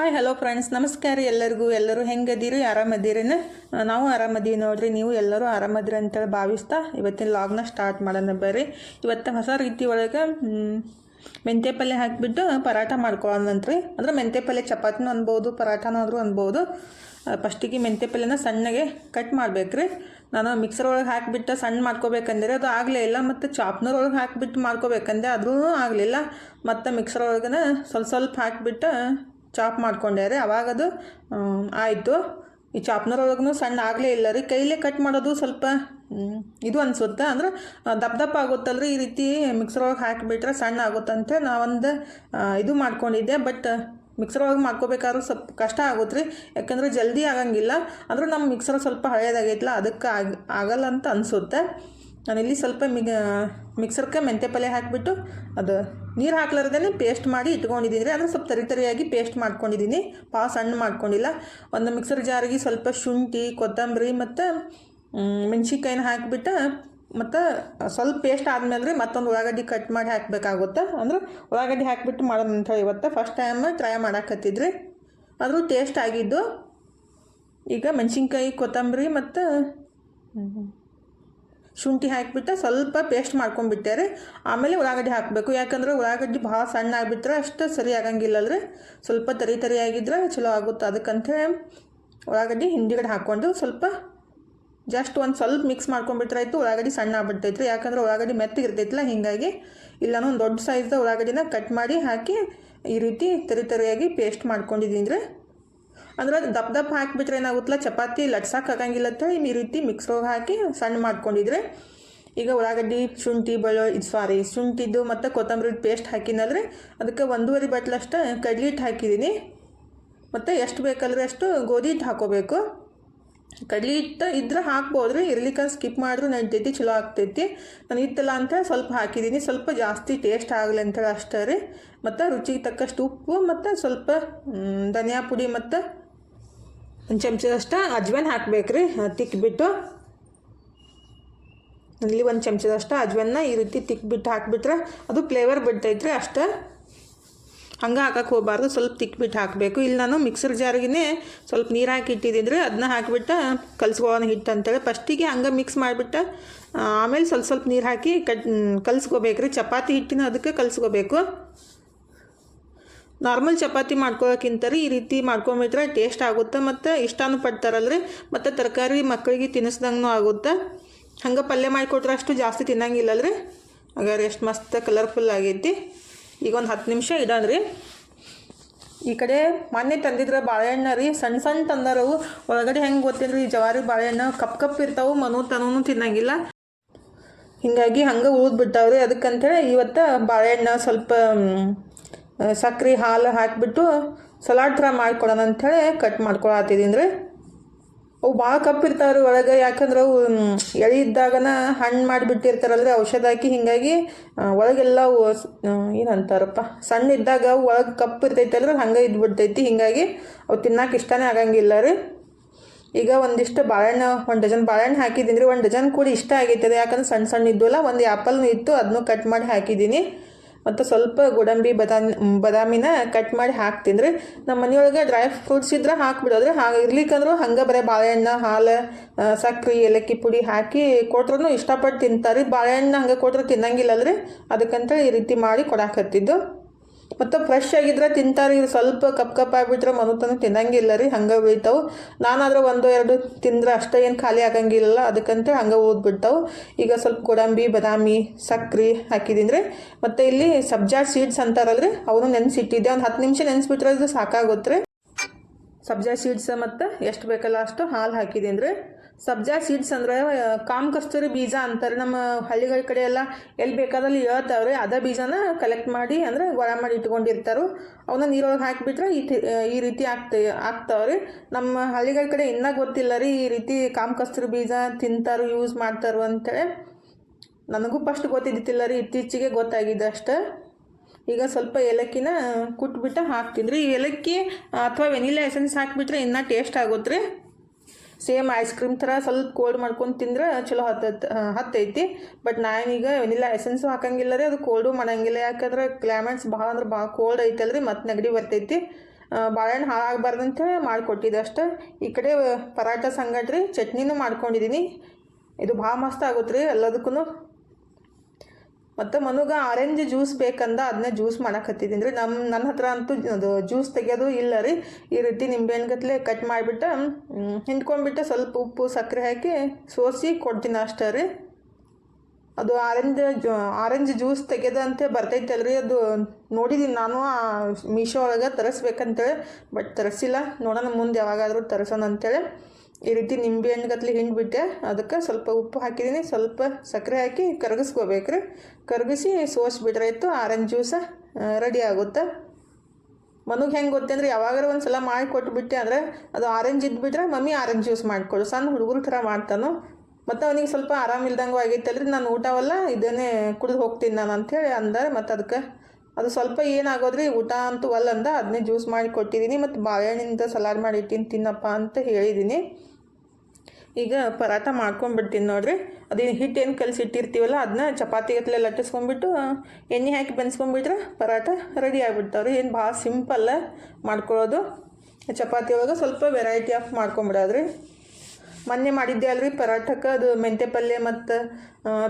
Hi hello friends ನಮಸ್ಕಾರ ಎಲ್ಲರಿಗೂ. ಎಲ್ಲರೂ ಹೆಂಗದೀರಿ? ಆರಾಮದಿರಿ ನಾವು ಆರಾಮದೀವಿ ನೋಡ್ರಿ. ನೀವು ಎಲ್ಲರೂ ಆರಾಮದಿರಿ ಅಂತೇಳಿ ಭಾವಿಸ್ತಾ ಇವತ್ತಿನ ಲಾಗ್ನ ಸ್ಟಾರ್ಟ್ ಮಾಡೋಣ ಬರ್ರಿ. ಇವತ್ತು ಹೊಸ ರೀತಿ ಒಳಗೆ ಮೆಂತ್ಯ ಪಲ್ಯ ಹಾಕಿಬಿಟ್ಟು ಪರಾಠ ಮಾಡ್ಕೊಳ್ಳೋಣಂತ್ರಿ ಅಂದ್ರೆ ಮೆಂತ್ಯ ಪಲ್ಯ ಚಪಾತಿನೂ ಅನ್ಬೋದು ಪರಾಟನಾದರೂ ಅನ್ಬೋದು. ಫಸ್ಟಿಗೆ ಮೆಂತ್ಯ ಪಲ್ಯನ ಸಣ್ಣಗೆ ಕಟ್ ಮಾಡ್ಬೇಕ್ರಿ. ನಾನು ಮಿಕ್ಸರ್ ಒಳಗೆ ಹಾಕಿಬಿಟ್ಟು ಸಣ್ಣ ಮಾಡ್ಕೋಬೇಕಂದ್ರೆ ಅದು ಆಗಲೇ ಇಲ್ಲ. ಮತ್ತು ಚಾಪ್ನರ್ ಒಳಗೆ ಹಾಕಿಬಿಟ್ಟು ಮಾಡ್ಕೋಬೇಕಂದೆ ಅದೂ ಆಗಲಿಲ್ಲ. ಮತ್ತು ಮಿಕ್ಸರ್ ಒಳಗನ ಸ್ವಲ್ಪ ಸ್ವಲ್ಪ ಹಾಕಿಬಿಟ್ಟು ಚಾಪ್ ಮಾಡ್ಕೊಂಡೆ ರೀ ಅವಾಗ ಅದು ಆಯಿತು. ಈ ಚಾಪ್ನರ್ ಒಳಗೂ ಸಣ್ಣ ಆಗಲೇ ಇಲ್ಲ ರೀ. ಕೈಲೇ ಕಟ್ ಮಾಡೋದು ಸ್ವಲ್ಪ ಇದು ಅನಿಸುತ್ತೆ? ಅಂದ್ರೆ ದಪ್ಪ ದಪ್ಪ ಆಗುತ್ತಲ್ರಿ ಈ ರೀತಿ ಮಿಕ್ಸರ್ ಒಳಗೆ ಹಾಕಿಬಿಟ್ರೆ ಸಣ್ಣ ಆಗುತ್ತಂತೆ. ನಾವೊಂದು ಇದು ಮಾಡ್ಕೊಂಡಿದ್ದೆ. ಬಟ್ ಮಿಕ್ಸರ್ ಒಳಗೆ ಮಾಡ್ಕೋಬೇಕಾದ್ರೂ ಸ್ವಲ್ಪ ಕಷ್ಟ ಆಗುತ್ತೆ ರೀ. ಯಾಕಂದರೆ ಜಲ್ದಿ ಆಗಂಗಿಲ್ಲ. ಅಂದ್ರೆ ನಮ್ಮ ಮಿಕ್ಸರ್ ಸ್ವಲ್ಪ ಹಳೆಯದಾಗೈತಲ್ಲ ಅದಕ್ಕೆ ಆಗ ಆಗಲ್ಲ ಅಂತ ಅನಿಸುತ್ತೆ. ನಾನಿಲ್ಲಿ ಸ್ವಲ್ಪ ಮಿಗ ಮಿಕ್ಸರ್ಗೆ ಮೆಂತ್ಯ ಪಲ್ಯ ಹಾಕಿಬಿಟ್ಟು ಅದು ನೀರು ಹಾಕ್ಲಾರ್ದೇ ಪೇಸ್ಟ್ ಮಾಡಿ ಇಟ್ಕೊಂಡಿದ್ದೀನಿ. ಅಂದರೆ ಸ್ವಲ್ಪ ತರಿ ತರಿಯಾಗಿ ಪೇಸ್ಟ್ ಮಾಡ್ಕೊಂಡಿದ್ದೀನಿ. ಭಾಳ ಸಣ್ಣ ಮಾಡ್ಕೊಂಡಿಲ್ಲ. ಒಂದು ಮಿಕ್ಸರ್ ಜಾರಿಗೆ ಸ್ವಲ್ಪ ಶುಂಠಿ, ಕೊತ್ತಂಬರಿ ಮತ್ತು ಮೆಣ್ಸಿನ್ಕಾಯಿನ ಹಾಕಿಬಿಟ್ಟು ಮತ್ತು ಸ್ವಲ್ಪ ಪೇಸ್ಟ್ ಆದಮೇಲೆ ರೀ ಮತ್ತೊಂದು ಉಳ್ಳಾಗಡ್ಡಿ ಕಟ್ ಮಾಡಿ ಹಾಕಬೇಕಾಗುತ್ತೆ. ಅಂದ್ರೆ ಉಳ್ಳಾಗಡ್ಡಿ ಹಾಕಿಬಿಟ್ಟು ಮಾಡೋಣ ಅಂತ ಹೇಳಿ ಇವತ್ತು ಫಸ್ಟ್ ಟೈಮ್ ಟ್ರೈ ಮಾಡಾಕತ್ತಿದ್ರಿ. ಆದರೂ ಟೇಸ್ಟ್ ಆಗಿದ್ದು. ಈಗ ಮೆಣಸಿನ್ಕಾಯಿ, ಕೊತ್ತಂಬರಿ ಮತ್ತು ಶುಂಠಿ ಹಾಕಿಬಿಟ್ಟು ಸ್ವಲ್ಪ ಪೇಸ್ಟ್ ಮಾಡ್ಕೊಂಡ್ಬಿಟ್ಟೆ ರೀ ಆಮೇಲೆ ಉಳ್ಳಾಗಡ್ಡಿ ಹಾಕಬೇಕು. ಯಾಕಂದ್ರೆ ಉಳ್ಳಾಗಡ್ಡಿ ಭಾಳ ಸಣ್ಣ ಆಗಿಬಿಟ್ರೆ ಅಷ್ಟು ಸರಿ ಆಗಂಗಿಲ್ಲಲ್ರಿ ಸ್ವಲ್ಪ ತರಿ ತರಿ ಆಗಿದ್ರೆ ಚಲೋ ಆಗುತ್ತೆ. ಅದಕ್ಕಂತೇಳಿ ಉಳ್ಳಾಗಡ್ಡಿ ಹಿಂದಿಗಡೆ ಹಾಕ್ಕೊಂಡು ಸ್ವಲ್ಪ ಜಸ್ಟ್ ಒಂದು ಸ್ವಲ್ಪ ಮಿಕ್ಸ್ ಮಾಡ್ಕೊಂಡ್ಬಿಟ್ರೆ ಆಯಿತು, ಉಳ್ಳಾಗಡ್ಡಿ ಸಣ್ಣ ಆಗ್ಬಿಡ್ತೈತ್ರಿ. ಯಾಕಂದ್ರೆ ಉಳ್ಳಾಗಡ್ಡಿ ಮೆತ್ತಗೆ ಇರ್ತೈತಲ್ಲ ಹೀಗಾಗಿ ಇಲ್ಲನೂ ಒಂದು ದೊಡ್ಡ ಸೈಜ್ದ ಉಳ್ಳಾಗಡ್ಡಿನ ಕಟ್ ಮಾಡಿ ಹಾಕಿ ಈ ರೀತಿ ತರಿ ತರಿಯಾಗಿ ಪೇಸ್ಟ್ ಮಾಡ್ಕೊಂಡಿದ್ದೀನಿ ರೀ ಅಂದ್ರೆ ಅದು ದಪ್ಪ ದಪ್ಪ ಹಾಕಿಬಿಟ್ರೆ ಏನಾಗುತ್ತಲ್ಲ ಚಪಾತಿ ಲಟ್ಸಕ್ಕೆ ಆಗಂಗಿಲ್ಲ ಅಂತ ಹೇಳಿ ಈ ರೀತಿ ಮಿಕ್ಸ್ರೋಗಿ ಹಾಕಿ ಸಣ್ಣ ಮಾಡ್ಕೊಂಡಿದ್ರೆ. ಈಗ ಉಳ್ಳಾಗಡ್ಡಿ, ಶುಂಠಿ, ಬೆಳ್ಳುಳ್ಳಿ, ಇದು ಸಾರಿ ಶುಂಠಿದ್ದು ಮತ್ತು ಕೊತ್ತಂಬರಿ ಪೇಸ್ಟ್ ಹಾಕಿನಲ್ರಿ. ಅದಕ್ಕೆ ಒಂದೂವರೆ ಬಟ್ಲಷ್ಟು ಕಡ್ಲಿ ಹಿಟ್ಟು ಹಾಕಿದ್ದೀನಿ ಮತ್ತು ಎಷ್ಟು ಬೇಕಲ್ರಿ ಅಷ್ಟು ಗೋಧಿ ಹಿಟ್ಟು ಹಾಕೋಬೇಕು. ಕಡ್ಲಿ ಹಿಟ್ಟು ಇದ್ರೆ ಹಾಕ್ಬೋದು ರೀ ಇರ್ಲಿಕ್ಕೆ ಸ್ಕಿಪ್ ಮಾಡಿದ್ರು ನೆಂಟೈತಿ ಚಲೋ ಆಗ್ತೈತಿ. ನಾನು ಇತ್ತಲ್ಲ ಅಂತ ಸ್ವಲ್ಪ ಹಾಕಿದ್ದೀನಿ. ಸ್ವಲ್ಪ ಜಾಸ್ತಿ ಟೇಸ್ಟ್ ಆಗಲಿ ಅಂತೇಳಿ ಅಷ್ಟೇ ರೀ. ಮತ್ತು ರುಚಿಗೆ ತಕ್ಕಷ್ಟು ಉಪ್ಪು ಮತ್ತು ಸ್ವಲ್ಪ ಧನಿಯಾ ಪುಡಿ ಮತ್ತು ಒಂದು ಚಮಚದಷ್ಟು ಅಜ್ವೈನ್ ಹಾಕ್ಬೇಕು ರೀ ತಿಕ್ಬಿಟ್ಟು ಇಲ್ಲಿ ಒಂದು ಚಮಚದಷ್ಟು ಅಜ್ವನ್ನ ಈ ರೀತಿ ತಿಕ್ಬಿಟ್ಟು ಹಾಕ್ಬಿಟ್ರೆ ಅದು ಫ್ಲೇವರ್ ಬಿಡ್ತೈತ್ರಿ ಅಷ್ಟೇ. ಹಂಗೆ ಹಾಕಕ್ಕೆ ಹೋಗಬಾರ್ದು, ಸ್ವಲ್ಪ ತಿಕ್ಬಿಟ್ಟು ಹಾಕಬೇಕು. ಇಲ್ಲಿ ನಾನು ಮಿಕ್ಸರ್ ಜಾರಿಗೇ ಸ್ವಲ್ಪ ನೀರು ಹಾಕಿ ಅದನ್ನ ಹಾಕಿಬಿಟ್ಟು ಕಲ್ಸ್ಕೊಳ್ಳೋಣ ಹಿಟ್ಟು ಅಂತೇಳಿ. ಫಸ್ಟಿಗೆ ಹಂಗೆ ಮಿಕ್ಸ್ ಮಾಡಿಬಿಟ್ಟು ಆಮೇಲೆ ಸ್ವಲ್ಪ ಸ್ವಲ್ಪ ನೀರು ಹಾಕಿ ಕಟ್ ಕಲ್ಸ್ಕೋಬೇಕು ರೀ ಚಪಾತಿ ಹಿಟ್ಟಿನ ಅದಕ್ಕೆ ಕಲ್ಸ್ಕೋಬೇಕು. ನಾರ್ಮಲ್ ಚಪಾತಿ ಮಾಡ್ಕೊಳ್ಳೋಕ್ಕಿಂತ ರೀ ಈ ರೀತಿ ಮಾಡ್ಕೊಂಬಿಟ್ರೆ ಟೇಸ್ಟ್ ಆಗುತ್ತೆ ಮತ್ತು ಇಷ್ಟನೂ ಪಡ್ತಾರಲ್ರಿ ಮತ್ತು ತರಕಾರಿ ಮಕ್ಕಳಿಗೆ ತಿನ್ನಿಸ್ದಂಗೂ ಆಗುತ್ತೆ. ಹಂಗೆ ಪಲ್ಯ ಮಾಡಿಕೊಟ್ರೆ ಅಷ್ಟು ಜಾಸ್ತಿ ತಿನ್ನಂಗಿಲ್ಲಲ್ರಿ. ಹಾಗಾದ್ರೆ ಎಷ್ಟು ಮಸ್ತ್ ಕಲರ್ಫುಲ್ ಆಗೈತಿ. ಈಗ ಒಂದು ಹತ್ತು ನಿಮಿಷ ಇಡೋಣ ಈ ಕಡೆ ಮೊನ್ನೆ ತಂದಿದ್ರೆ ಬಾಳೆಹಣ್ಣ ರೀ ಸಣ್ಣ ಸಣ್ಣ ತಂದಾರವು ಒಳಗಡೆ ಹೆಂಗೆ ಗೊತ್ತಿಲ್ಲ ರೀ ಜವಾರಿ ಬಾಳೆಹಣ್ಣು ಕಪ್ ಕಪ್ ಇರ್ತಾವೆ, ಮನು ತನೂ ತಿನ್ನಂಗಿಲ್ಲ. ಹಿಂಗಾಗಿ ಹಂಗೆ ಉಳಿದು ಬಿಟ್ಟಾವ್ರಿ. ಅದಕ್ಕಂತೇಳಿ ಇವತ್ತು ಬಾಳೆಹಣ್ಣು ಸ್ವಲ್ಪ ಸಕ್ಕರೆ ಹಾಲು ಹಾಕಿಬಿಟ್ಟು ಸಲಾಡ್ ಥರ ಮಾಡ್ಕೊಡೋಣ ಅಂಥೇಳಿ ಕಟ್ ಮಾಡ್ಕೊಳತ್ತಿದ್ದೀನಿ ರೀ ಅವು ಭಾಳ ಕಪ್ಪಿರ್ತಾವ್ರಿ ಒಳಗೆ. ಯಾಕಂದ್ರೆ ಅವು ಎಳಿ ಇದ್ದಾಗನ ಹಣ್ಣು ಮಾಡಿಬಿಟ್ಟಿರ್ತಾರಲ್ರಿ, ಔಷಧ ಹಾಕಿ. ಹಿಂಗಾಗಿ ಒಳಗೆಲ್ಲ ಅವು ಏನಂತಾರಪ್ಪ, ಸಣ್ಣ ಇದ್ದಾಗ ಅವು ಒಳಗೆ ಕಪ್ಪು ಇರ್ತೈತಲ್ರಿ ಹಂಗೆ ಇದ್ಬಿಡ್ತೈತಿ. ಹಿಂಗಾಗಿ, ಅವು ತಿನ್ನಕ್ಕೆ ಇಷ್ಟನೇ ಆಗಂಗಿಲ್ಲ ರೀ. ಈಗ ಒಂದಿಷ್ಟು ಬಾಳೆಹಣ್ಣು, ಒಂದು ಡಜನ್ ಬಾಳೆಹಣ್ಣು ಹಾಕಿದ್ದೀನಿ ರೀ. ಒಂದು ಡಜನ್ ಕೂಡ ಇಷ್ಟ ಆಗೈತದೆ. ಯಾಕಂದ್ರೆ ಸಣ್ಣ ಸಣ್ಣ ಇದ್ದಲ್ಲ ಒಂದು ಆ್ಯಪಲ್ನು ಇತ್ತು ಅದನ್ನು ಕಟ್ ಮಾಡಿ ಹಾಕಿದ್ದೀನಿ. ಮತ್ತು ಸ್ವಲ್ಪ ಗೋಡಂಬಿ ಬದಾಮಿ, ಬದಾಮಿನ ಕಟ್ ಮಾಡಿ ಹಾಕಿ ತಿಂದರೆ ನಮ್ಮ ಮನೆಯೊಳಗೆ ಡ್ರೈ ಫ್ರೂಟ್ಸ್ ಇದ್ರೆ ಹಾಕಿಬಿಡೋದ್ರೆ ಹಾಗೆ ಇರ್ಲಿಕ್ಕಂದ್ರೂ ಹಂಗೆ ಬರೀ ಬಾಳೆಹಣ್ಣು, ಹಾಲು ಸಕ್ಕರೆ ಏಲಕ್ಕಿ ಪುಡಿ ಹಾಕಿ ಕೊಟ್ರೂ ಇಷ್ಟಪಟ್ಟು ತಿಂತಾರೆ. ಬಾಳೆಹಣ್ಣು ಹಂಗೆ ತಿನ್ನಂಗಿಲ್ಲ ಅಲ್ರಿ ಅದಕ್ಕಂತ ಈ ರೀತಿ ಮಾಡಿ ಕೊಡಾಕತ್ತಿದ್ದು. ಮತ್ತು ಫ್ರೆಶ್ ಆಗಿದ್ರೆ ತಿಂತಾರೆ. ಇವ್ರು ಸ್ವಲ್ಪ ಕಪ್ ಕಪ್ ಆಗಿಬಿಟ್ರೆ ಮನುತನ ತಿನ್ನಂಗಿಲ್ಲ ರೀ, ಹಂಗೆ ಬೀಳ್ತಾವೆ ನಾನಾದ್ರೆ ಒಂದು ಎರಡು ತಿಂದ್ರೆ ಅಷ್ಟೇ ಏನು ಖಾಲಿ ಆಗಂಗಿಲ್ಲ ಅದಕ್ಕಂತ ಹಂಗೆ ಓದ್ಬಿಡ್ತಾವೆ ಈಗ ಸ್ವಲ್ಪ ಗೋಡಂಬಿ, ಬಾದಾಮಿ, ಸಕ್ರೆ ಹಾಕಿದ್ದೀನಿ ರೀ. ಮತ್ತು ಇಲ್ಲಿ ಸಬ್ಜಾ ಸೀಡ್ಸ್ ಅಂತಾರಲ್ರಿ, ಅವನು ನೆನೆಸಿಟ್ಟಿದ್ದೆ. ಒಂದು ಹತ್ತು ನಿಮಿಷ ನೆನೆಸ್ಬಿಟ್ರೆ ಅದು ಸಾಕಾಗುತ್ತೆ ರೀ ಸಬ್ಜಾ ಸೀಡ್ಸ್ ಮತ್ತು ಎಷ್ಟು ಬೇಕಲ್ಲ ಅಷ್ಟು ಹಾಲು ಹಾಕಿದ್ದೀನಿ ರೀ. ಸಬ್ಜಾ ಸೀಡ್ಸ್ ಅಂದರೆ ಕಾಮ್ ಕಸ್ತೂರಿ ಬೀಜ ಅಂತಾರೆ. ನಮ್ಮ ಹಳ್ಳಿಗಳ ಕಡೆ ಎಲ್ಲ ಎಲ್ಲಿ ಬೇಕಾದಲ್ಲಿ ಹೇಳ್ತಾವ್ರೆ, ಅದ ಬೀಜನ ಕಲೆಕ್ಟ್ ಮಾಡಿ ಅಂದರೆ ಒಳ ಮಾಡಿ ಇಟ್ಕೊಂಡಿರ್ತಾರೆ. ಅವನ್ನ ನೀರೊಳಗೆ ಹಾಕಿಬಿಟ್ರೆ ಈ ಈ ರೀತಿ ಆಗ್ತ, ಆಗ್ತಾವ್ರಿ. ನಮ್ಮ ಹಳ್ಳಿಗಳ ಕಡೆ ಇನ್ನೂ ಗೊತ್ತಿಲ್ಲ ರೀ, ಈ ರೀತಿ ಕಾಮ್ ಕಸ್ತೂರಿ ಬೀಜ ತಿಂತಾರೋ ಯೂಸ್ ಮಾಡ್ತಾರೋ ಅಂತೇಳಿ. ನನಗೂ ಫಸ್ಟ್ ಗೊತ್ತಿದ್ದಿತ್ತಿಲ್ಲ ರೀ, ಇತ್ತೀಚೆಗೆ ಗೊತ್ತಾಗಿದೆ ಅಷ್ಟೇ. ಈಗ ಸ್ವಲ್ಪ ಏಲಕ್ಕಿನ ಕುಟ್ಬಿಟ್ಟು ಹಾಕ್ತೀನಿ ರೀ. ಏಲಕ್ಕಿ ಅಥವಾ ವೆನಿಲಾ ಎಸೆನ್ಸ್ ಹಾಕಿಬಿಟ್ರೆ ಇನ್ನೂ ಟೇಸ್ಟ್ ಆಗುತ್ತೆ ರೀ. ಸೇಮ್ ಐಸ್ ಕ್ರೀಮ್ ಥರ ಸ್ವಲ್ಪ ಕೋಲ್ಡ್ ಮಾಡ್ಕೊಂಡು ತಿಂದ್ರೆ ಚಲೋ ಹತ್ತತ್ ಹತ್ತೈತಿ. ಬಟ್ ನಾನೀಗ ಏನಿಲ್ಲ ಎಸೆನ್ಸು ಹಾಕಂಗಿಲ್ಲ ರೀ, ಅದು ಕೋಲ್ಡು ಮಾಡಂಗಿಲ್ಲ. ಯಾಕಂದ್ರೆ ಕ್ಲೈಮೇಟ್ಸ್ ಭಾಳ ಅಂದ್ರೆ ಭಾಳ ಕೋಲ್ಡ್ ಐತಲ್ರಿ ಮತ್ತು ನೆಗಡಿ ಬರ್ತೈತಿ. ಬಾಳೆಹಣ್ಣು ಹಾಳಾಗಬಾರ್ದು ಅಂತೇಳಿ ಮಾಡಿಕೊಟ್ಟಿದ್ದೆ ಅಷ್ಟೇ. ಈ ಕಡೆ ಪರಾಟ ಸಂಗಟ ರೀ ಚಟ್ನಿನೂ ಮಾಡ್ಕೊಂಡಿದ್ದೀನಿ ಇದು ಭಾಳ ಮಸ್ತ್ ಆಗುತ್ತೆ ರೀ ಎಲ್ಲದಕ್ಕೂ ಮತ್ತು ಮನುಗ ಆರೆಂಜ್ ಜ್ಯೂಸ್ ಬೇಕಂದ ಅದನ್ನ ಜ್ಯೂಸ್ ಮಾಡಕತ್ತಿದ್ದೀನಿ ರೀ ನಮ್ಮ ನನ್ನ ಹತ್ರ ಅಂತೂ ಅದು ಜ್ಯೂಸ್ ತೆಗೆಯೋದು ಇಲ್ಲ ರೀ. ಈ ರೀತಿ ನಿಂಬೆಹಣ್ಣುಗತ್ಲೆ ಕಟ್ ಮಾಡಿಬಿಟ್ಟು ಹಿಂಡ್ಕೊಂಡ್ಬಿಟ್ಟು ಸ್ವಲ್ಪ ಉಪ್ಪು ಸಕ್ಕರೆ ಹಾಕಿ ಸೋಸಿ ಕೊಡ್ತೀನಿ ಅಷ್ಟೇ ರೀ. ಅದು ಆರೆಂಜ್ ಆರೆಂಜ್ ಜ್ಯೂಸ್ ತೆಗೆದಂತೆ ಬರ್ತೈತಲ್ರಿ, ಅದು ನೋಡಿದ್ದೀನಿ ನಾನು ಮೀಶೋ ಒಳಗೆ ತರಿಸ್ಬೇಕಂತೇಳಿ ಬಟ್ ತರಿಸಿಲ್ಲ. ನೋಡೋಣ ಮುಂದೆ ಯಾವಾಗಾದರೂ ತರಿಸೋಣ ಅಂತೇಳಿ. ಈ ರೀತಿ ನಿಂಬೆ ಹಣ್ಣು ಗತ್ಲೆ ಹಿಂಡ್ಬಿಟ್ಟೆ ಅದಕ್ಕೆ ಸ್ವಲ್ಪ ಉಪ್ಪು ಹಾಕಿದ್ದೀನಿ ಸ್ವಲ್ಪ ಸಕ್ಕರೆ ಹಾಕಿ ಕರಗಿಸ್ಕೋಬೇಕ್ರಿ. ಕರಗಿಸಿ ಸೋಸ್ಬಿಟ್ರೆ ಇತ್ತು ಆರೆಂಜ್ ಜ್ಯೂಸ ರೆಡಿ ಆಗುತ್ತೆ? ಮನಗೆ ಹೆಂಗೆ ಗೊತ್ತಂದ್ರೆ ಯಾವಾಗಾರ ಒಂದು ಸಲ ಮಾಡಿ ಕೊಟ್ಬಿಟ್ಟೆ ಅಂದರೆ ಅದು ಆರೆಂಜ್ ಇದ್ಬಿಟ್ರೆ ಮಮ್ಮಿ ಆರೆಂಜ್ ಜ್ಯೂಸ್ ಮಾಡಿಕೊಡು. ಸಣ್ಣ ಹುಡುಗರ ಥರ ಮಾಡ್ತಾನು. ಮತ್ತು ಅವನಿಗೆ ಸ್ವಲ್ಪ ಆರಾಮಿಲ್ದಂಗೂ ಆಗಿತ್ತಲ್ರಿ ನಾನು ಊಟವಲ್ಲ ಇದನ್ನೇ ಕುಡಿದು ಹೋಗ್ತೀನಿ ನಾನು ಅಂಥೇಳಿ ಅಂದರೆ. ಮತ್ತು ಅದಕ್ಕೆ ಅದು ಸ್ವಲ್ಪ ಏನಾಗೋದ್ರಿ? ಊಟ ಅಂತೂ ಅಲ್ಲ ಅಂದ ಅದನ್ನೇ ಜ್ಯೂಸ್ ಮಾಡಿ ಕೊಟ್ಟಿದ್ದೀನಿ ಮತ್ತು ಬಾಳೆಹಣ್ಣಿಂದ ಸಲಾಡ್ ಮಾಡಿ ಇಟ್ಟಿನಿ ತಿನ್ನಪ್ಪ ಅಂತ ಹೇಳಿದ್ದೀನಿ ಈಗ ಪರಾಟ ಮಾಡ್ಕೊಂಡ್ಬಿಡ್ತೀನಿ ನೋಡ್ರಿ. ಅದೇನು ಹಿಟ್ಟು ಏನು ಕಲಸಿ ಇಟ್ಟಿರ್ತೀವಲ್ಲ ಅದನ್ನ ಚಪಾತಿ ಗತ್ಲೆ ಲಟ್ಟಿಸ್ಕೊಂಡ್ಬಿಟ್ಟು ಎಣ್ಣೆ ಹಾಕಿ ಬೆನ್ಸ್ಕೊಂಡ್ಬಿಟ್ರೆ ಪರಾಟ ರೆಡಿ ಆಗಿಬಿಡ್ತಾವ್ರಿ ಏನು ಭಾಳ ಸಿಂಪಲ್ಲ ಮಾಡ್ಕೊಳ್ಳೋದು ಚಪಾತಿ ಒಳಗೆ ಸ್ವಲ್ಪ ವೆರೈಟಿ ಆಫ್ ಮಾಡ್ಕೊಂಬಿಡೋದ್ರಿ. ಮೊನ್ನೆ ಮಾಡಿದ್ದೆ ಅಲ್ರಿ ಪರಾಟಕ್ಕೆ ಅದು ಮೆಂತೆ ಪಲ್ಯ ಮತ್ತು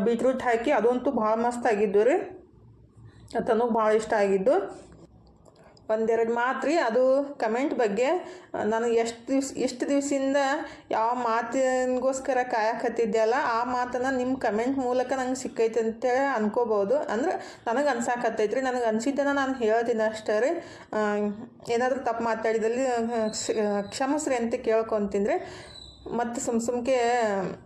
ಬೀಟ್ರೂಟ್ ಹಾಕಿ, ಅದಂತೂ ಭಾಳ ಮಸ್ತ್ ಆಗಿದ್ದು ರೀ. ತನಗೆ ಭಾಳ ಇಷ್ಟ ಆಗಿದ್ದು. ಒಂದೆರಡು ಮಾತು ರೀ ಅದು ಕಮೆಂಟ್ ಬಗ್ಗೆ ನನಗೆ ಎಷ್ಟು ದಿವ್ಸ, ಎಷ್ಟು ದಿವಸದಿಂದ ಯಾವ ಮಾತಿನಗೋಸ್ಕರ ಕಾಯಕತ್ತಿದ್ದೆ ಅಲ್ಲ ಆ ಮಾತನ್ನು ನಿಮ್ಮ ಕಮೆಂಟ್ ಮೂಲಕ ನಂಗೆ ಸಿಕ್ಕೈತೆ ಅಂತೇಳಿ ಅನ್ಕೋಬೋದು ಅಂದ್ರೆ ನನಗೆ ಅನ್ಸಾಕತ್ತೈತೆ ರೀ ನನಗೆ ಅನಿಸಿದ್ದನ್ನು ನಾನು ಹೇಳ್ತೀನಿ ಅಷ್ಟೇ ರೀ. ಏನಾದರೂ ತಪ್ಪು ಮಾತಾಡಿದಲ್ಲಿ ಕ್ಷಮಿಸ್ರಿ ಅಂತ ಕೇಳ್ಕೊತೀನಿ ರೀ. ಮತ್ತು ಸುಮ್ ಸುಮ್ಕೆ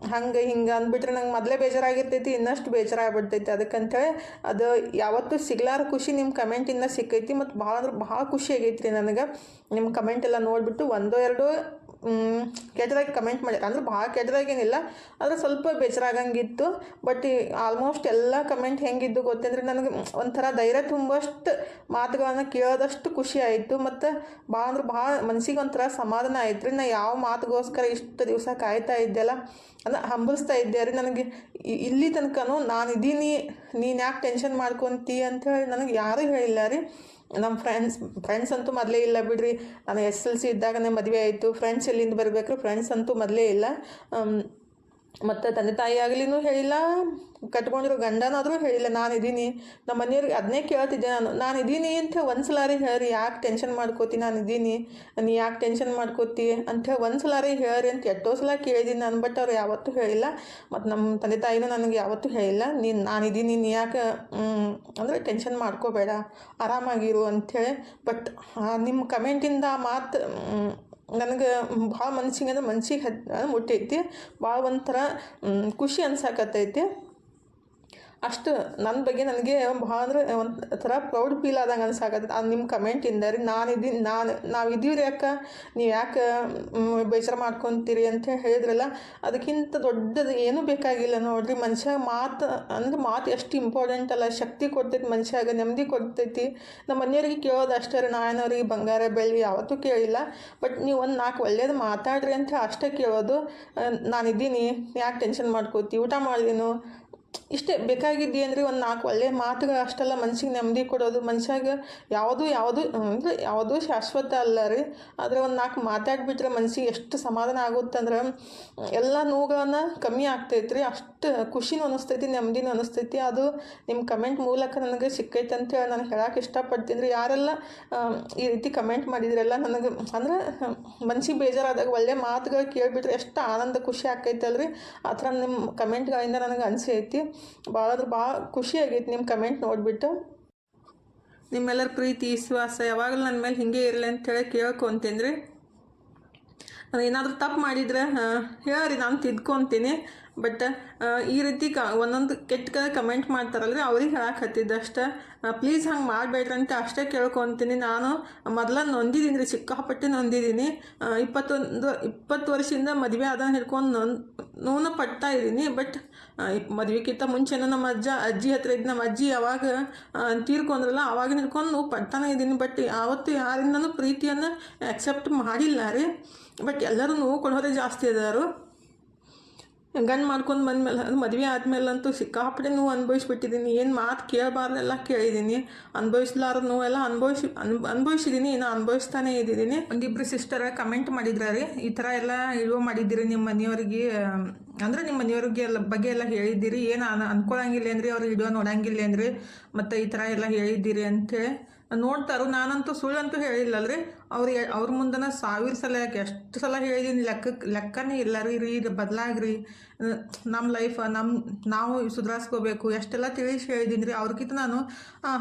ಹಂಗೆ ಹಿಂಗೆ ಅಂದ್ಬಿಟ್ರೆ ನಂಗೆ ಮೊದಲೇ ಬೇಜಾರಾಗಿರ್ತೈತಿ, ಇನ್ನಷ್ಟು ಬೇಜಾರಾಗ್ಬಿಡ್ತೈತಿ ಅದಕ್ಕಂತೇಳಿ ಅದು ಯಾವತ್ತೂ ಸಿಗ್ಲಾರ ಖುಷಿ ನಿಮ್ಮ ಕಮೆಂಟಿಂದ ಸಿಕ್ಕೈತಿ ಮತ್ತು ಭಾಳ ಅಂದ್ರೆ ಭಾಳ ಖುಷಿ ರೀ ನನಗೆ. ನಿಮ್ಮ ಕಮೆಂಟ್ ಎಲ್ಲ ನೋಡಿಬಿಟ್ಟು ಒಂದೋ ಎರಡೋ ಕೆಟ್ಟದಾಗಿ ಕಮೆಂಟ್ ಮಾಡ್ಯಾರ ಅಂದ್ರೆ ಭಾಳ ಕೆಟ್ಟದಾಗೇನಿಲ್ಲ ಆದರೆ ಸ್ವಲ್ಪ ಬೇಜಾರಾಗಂಗಿತ್ತು. ಬಟ್ ಆಲ್ಮೋಸ್ಟ್ ಎಲ್ಲ ಕಮೆಂಟ್ ಹೆಂಗಿದ್ದು ಗೊತ್ತಂದ್ರೆ ನನಗೆ ಒಂಥರ ಧೈರ್ಯ ತುಂಬಷ್ಟು ಮಾತುಗಳನ್ನು ಕೇಳೋದಷ್ಟು ಖುಷಿ ಆಯಿತು. ಮತ್ತು ಭಾಳ ಅಂದ್ರೆ ಭಾಳ ಮನ್ಸಿಗೆ ಒಂಥರ ಸಮಾಧಾನ ಆಯ್ತು ರೀ. ನಾ ಯಾವ ಮಾತುಗೋಸ್ಕರ ಇಷ್ಟು ದಿವಸ ಕಾಯ್ತಾ ಇದ್ದೆಲ್ಲ ಹಂಬಲಿಸ್ತಾ ಇದ್ದೆ ರೀ ನನಗೆ ಇಲ್ಲಿ ತನಕನೂ ನಾನು ಇದ್ದೀನಿ ನೀನು ಯಾಕೆ ಟೆನ್ಷನ್ ಮಾಡ್ಕೊತೀ ಅಂತ ಹೇಳಿ ನನಗೆ ಯಾರೂ ಹೇಳಿಲ್ಲ ರೀ ನಮ್ಮ ಫ್ರೆಂಡ್ಸ್ ಫ್ರೆಂಡ್ಸ್ ಅಂತೂ ಮೊದಲೇ ಇಲ್ಲ ಬಿಡ್ರಿ. ನಾನು ಎಸ್ ಎಲ್ ಸಿ ಇದ್ದಾಗನೇ ಮದುವೆ ಆಯಿತು ಫ್ರೆಂಡ್ಸ್ ಎಲ್ಲಿಂದ ಬರಬೇಕು ಫ್ರೆಂಡ್ಸ್ ಅಂತೂ ಮೊದಲೇ ಇಲ್ಲ. ಮತ್ತು ತಂದೆ ತಾಯಿ ಆಗಲಿನೂ ಹೇಳಿಲ್ಲ, ಕಟ್ಕೊಂಡಿರೋ ಗಂಡನಾದರೂ ಹೇಳಿಲ್ಲ ನಾನು ಇದ್ದೀನಿ ನಮ್ಮ ಮನೆಯವ್ರಿಗೆ ಅದನ್ನೇ ಕೇಳ್ತಿದ್ದೆ ನಾನು ನಾನು ಇದ್ದೀನಿ ಅಂತ ಒಂದು ಸಲಾರಿ ಹೇಳ್ರಿ ಯಾಕೆ ಟೆನ್ಷನ್ ಮಾಡ್ಕೋತಿ ನಾನು ಇದ್ದೀನಿ ನೀ ಯಾಕೆ ಟೆನ್ಷನ್ ಮಾಡ್ಕೋತಿ ಅಂತ ಹೇಳಿ ಒಂದು ಸಲಾರಿ ಹೇಳ್ರಿ ಅಂತ ಎಷ್ಟೋ ಸಲ ಕೇಳಿದ್ದೀನಿ ನಾನು ಬಟ್ ಅವ್ರು ಯಾವತ್ತೂ ಹೇಳಿಲ್ಲ ಮತ್ತು ನಮ್ಮ ತಂದೆ ತಾಯಿನೂ ನನಗೆ ಯಾವತ್ತೂ ಹೇಳಿಲ್ಲ, ನೀನು ನಾನಿದ್ದೀನಿ ನೀನು ಯಾಕೆ ಅಂದರೆ ಟೆನ್ಷನ್ ಮಾಡ್ಕೋಬೇಡ, ಆರಾಮಾಗಿರು ಅಂಥೇಳಿ ಬಟ್ ನಿಮ್ಮ ಕಮೆಂಟಿಂದ ಮಾತು ನನಗೆ ಭಾಳ ಮನ್ಸಿಗೆ ಅಂದ್ರೆ ಮನ್ಸಿಗೆ ಹತ್ತಿ ಮುಟ್ಟೈತಿ ಭಾಳ ಒಂಥರ ಖುಷಿ ಅನ್ಸಾಕತ್ತೈತಿ. ಅಷ್ಟು ನನ್ನ ಬಗ್ಗೆ ನನಗೆ ಭಾಳ ಅಂದ್ರೆ ಒಂಥರ ಪ್ರೌಡ್ ಫೀಲ್ ಆದಂಗೆ ಅನ್ಸಾಕತ್ತೆ ಅದು ನಿಮ್ಮ ಕಮೆಂಟಿಂದ ರೀ ನಾನು ಇದ್ದೀನಿ, ನಾನು ನಾವು ಇದೀವಿ ರೀ ಯಾಕೆ ನೀವು ಯಾಕೆ ಬೇಸರ ಮಾಡ್ಕೊತೀರಿ ಅಂತ ಹೇಳಿದ್ರಲ್ಲ, ಅದಕ್ಕಿಂತ ದೊಡ್ಡದು ಏನೂ ಬೇಕಾಗಿಲ್ಲ ನೋಡಿರಿ. ಮನುಷ್ಯ ಮಾತು, ಅಂದ್ರೆ ಮಾತು ಎಷ್ಟು ಇಂಪಾರ್ಟೆಂಟ್ ಅಲ್ಲ. ಶಕ್ತಿ ಕೊಡ್ತೈತಿ ಮನುಷ್ಯಾಗ, ನೆಮ್ಮದಿ ಕೊಡ್ತೈತಿ. ನಮ್ಮ ಮನೆಯವ್ರಿಗೆ ಕೇಳೋದು ಅಷ್ಟೇ ರೀ. ನಾಯನವ್ರಿಗೆ ಬಂಗಾರ, ಬೆಳ್ಳಿ ಯಾವತ್ತೂ ಕೇಳಿಲ್ಲ. ಬಟ್ ನೀವು ಒಂದು ನಾಲ್ಕು ಒಳ್ಳೇದು ಮಾತಾಡ್ರಿ ಅಂತ ಅಷ್ಟೇ ಕೇಳೋದು. ನಾನಿದ್ದೀನಿ ಯಾಕೆ ಟೆನ್ಷನ್ ಮಾಡ್ಕೋತಿ? ಊಟ ಮಾಡಿದೀನು? ಇಷ್ಟೇ ಬೇಕಾಗಿದ್ದು ಅಂದ್ರೆ ಒಂದು ನಾಲ್ಕು ಒಳ್ಳೆಯ ಮಾತುಗಳು ಅಷ್ಟೆಲ್ಲ, ಮನ್ಸಿಗೆ ನೆಮ್ಮದಿ ಕೊಡೋದು. ಮನುಷ್ಯಾಗ ಯಾವುದು ಯಾವುದು, ಅಂದರೆ ಯಾವುದೂ ಶಾಶ್ವತ ಅಲ್ಲ ರೀ. ಆದರೆ ಒಂದು ನಾಲ್ಕು ಮಾತಾಡಿಬಿಟ್ರೆ ಮನ್ಸಿಗೆ ಎಷ್ಟು ಸಮಾಧಾನ ಆಗುತ್ತಂದ್ರೆ ಎಲ್ಲ ನೋವುಗಳನ್ನು ಕಮ್ಮಿ ಆಗ್ತೈತೆ ರೀ ಅಷ್ಟು ಖುಷಿನೂ ಅನಿಸ್ತೈತಿ, ನೆಮ್ಮದಿನೂ ಅನಿಸ್ತೈತಿ. ಅದು ನಿಮ್ಮ ಕಮೆಂಟ್ ಮೂಲಕ ನನಗೆ ಸಿಕ್ಕೈತೆ ಅಂತೇಳಿ ನಾನು ಹೇಳಕ್ಕೆ ಇಷ್ಟಪಡ್ತೀನಿ ರೀ ಯಾರೆಲ್ಲ ಈ ರೀತಿ ಕಮೆಂಟ್ ಮಾಡಿದ್ರೆಲ್ಲ ನನಗೆ, ಅಂದ್ರೆ ಮನ್ಸಿಗೆ ಬೇಜಾರಾದಾಗ ಒಳ್ಳೆ ಮಾತುಗಳು ಕೇಳಿಬಿಟ್ರೆ ಎಷ್ಟು ಆನಂದ, ಖುಷಿ ಆಕೈತಲ್ರಿ ಆ ಥರ ನಿಮ್ಮ ಕಮೆಂಟ್ಗಳಿಂದ ನನಗೆ ಅನಿಸೈತಿ. ಭಾಳ ಅಂದ್ರೆ ಭಾಳ ಖುಷಿ ಆಗೈತಿ ನಿಮ್ಮ ಕಮೆಂಟ್ ನೋಡಿಬಿಟ್ಟು. ನಿಮ್ಮೆಲ್ಲರ ಪ್ರೀತಿ, ವಿಶ್ವಾಸ ಯಾವಾಗಲೂ ನನ್ನ ಮೇಲೆ ಹಿಂಗೆ ಇರಲಿ ಅಂತೇಳಿ ಕೇಳ್ಕೊತೀನಿ ರೀ. ನಾನು ಏನಾದರೂ ತಪ್ಪು ಮಾಡಿದ್ರೆ ಹೇಳ್ರಿ ನಾನು ತಿದ್ಕೊತೀನಿ ಬಟ್ ಈ ರೀತಿ ಕ, ಒಂದೊಂದು ಕೆಟ್ಟ ಕಮೆಂಟ್ ಮಾಡ್ತಾರಲ್ರಿ, ಅವ್ರಿಗೆ ಹೇಳಕ್ಕೆ ಹತ್ತಿದ್ದಷ್ಟೇ ಪ್ಲೀಸ್ ಹಂಗೆ ಮಾಡಬೇಡ್ರಿ ಅಂತ ಅಷ್ಟೇ ಕೇಳ್ಕೊತೀನಿ ನಾನು ಮೊದಲ ನೊಂದಿದ್ದೀನಿ ರೀ, ಸಿಕ್ಕಾಪಟ್ಟೆ ನೊಂದಿದ್ದೀನಿ. ಇಪ್ಪತ್ತೊಂದು, ಇಪ್ಪತ್ತು ವರ್ಷದಿಂದ ಮದುವೆ ಆದ ಹಿಡ್ಕೊಂಡು ನೊಂದು ನೋವನ್ನು ಪಡ್ತಾ ಇದ್ದೀನಿ. ಬಟ್ ಮದುವೆಗಿಂತ ಮುಂಚೆನೂ ನಮ್ಮ ಅಜ್ಜ, ಅಜ್ಜಿ ಹತ್ರ ಇದ್ದು ನಮ್ಮ ಅಜ್ಜಿ ಯಾವಾಗ ತೀರ್ಕೊಂಡ್ರಲ್ಲ, ಅವಾಗ ಹಿಡ್ಕೊಂಡು ಪಡ್ತಾನೆ ಇದ್ದೀನಿ. ಬಟ್ ಆವತ್ತು ಯಾರಿಂದನೂ ಪ್ರೀತಿಯನ್ನು ಆ್ಯಕ್ಸೆಪ್ಟ್ ಮಾಡಿಲ್ಲ ರೀ. ಬಟ್ ಎಲ್ಲರೂ ನೋವು ಕೊಡೋದೇ ಜಾಸ್ತಿ ಅದಾರು ಗಂಡು ಮಾಡ್ಕೊಂಡು ಬಂದಮೇಲೆ ಮದುವೆ ಆದಮೇಲಂತೂ ಸಿಕ್ಕಾಪಟ್ಟೆ ನೋವು ಅನುಭವಿಸ್ಬಿಟ್ಟಿದ್ದೀನಿ ಏನು ಮಾತು ಕೇಳಬಾರ್ದೆಲ್ಲ ಕೇಳಿದ್ದೀನಿ ಅನುಭವಿಸ್ಲಾರ ನೋವೆಲ್ಲ ಅನುಭವಿಸಿ ಅನ್ ಅನುಭವಿಸಿದ್ದೀನಿ ಇನ್ನು ಅನುಭವಿಸ್ತಾನೆ ಇದ್ದೀನಿ ಒಂದಿಬ್ಬರು ಸಿಸ್ಟರ್ ಕಮೆಂಟ್ ಮಾಡಿದ್ರ ರೀ? ಈ ಥರ ಎಲ್ಲ ಇಳುವ ಮಾಡಿದ್ದೀರಿ ನಿಮ್ಮ ಮನೆಯವ್ರಿಗೆ ಅಂದ್ರೆ ನಿಮ್ಮ ಮನೆಯವ್ರಿಗೆ ಎಲ್ಲ ಬಗ್ಗೆ ಎಲ್ಲ ಹೇಳಿದ್ದೀರಿ? ಏನು ಅನ್ ಅನ್ಕೊಳಂಗಿಲ್ಲ ಅಂದ್ರಿ ಅವ್ರು ವಿಡಿಯೋ ನೋಡಂಗಿಲ್ಲ ಅಂದ್ರಿ ಮತ್ತು ಈ ಥರ ಎಲ್ಲ ಹೇಳಿದ್ದೀರಿ ಅಂತೇಳಿ ನೋಡ್ತಾರೋ, ನಾನಂತೂ ಸುಳ್ಳಂತೂ ಹೇಳಿಲ್ಲಲ್ರಿ. ಅವ್ರು ಅವ್ರ ಮುಂದನ ಸಾವಿರ ಸಲ, ಎಷ್ಟು ಸಲ ಹೇಳಿದ್ದೀನಿ ಲೆಕ್ಕಕ್ಕೆ ಲೆಕ್ಕನೇ ಇಲ್ಲ ರೀ ರೀ ಬದಲಾಗ್ರಿ. ನಮ್ಮ ಲೈಫ್ ನಮ್ಮ ನಾವು ಸುಧಾರಿಸ್ಕೋಬೇಕು, ಎಷ್ಟೆಲ್ಲ ತಿಳಿಸಿ ಹೇಳಿದ್ದೀನಿ ರೀ. ಅವ್ರಿಗಿಂತ ನಾನು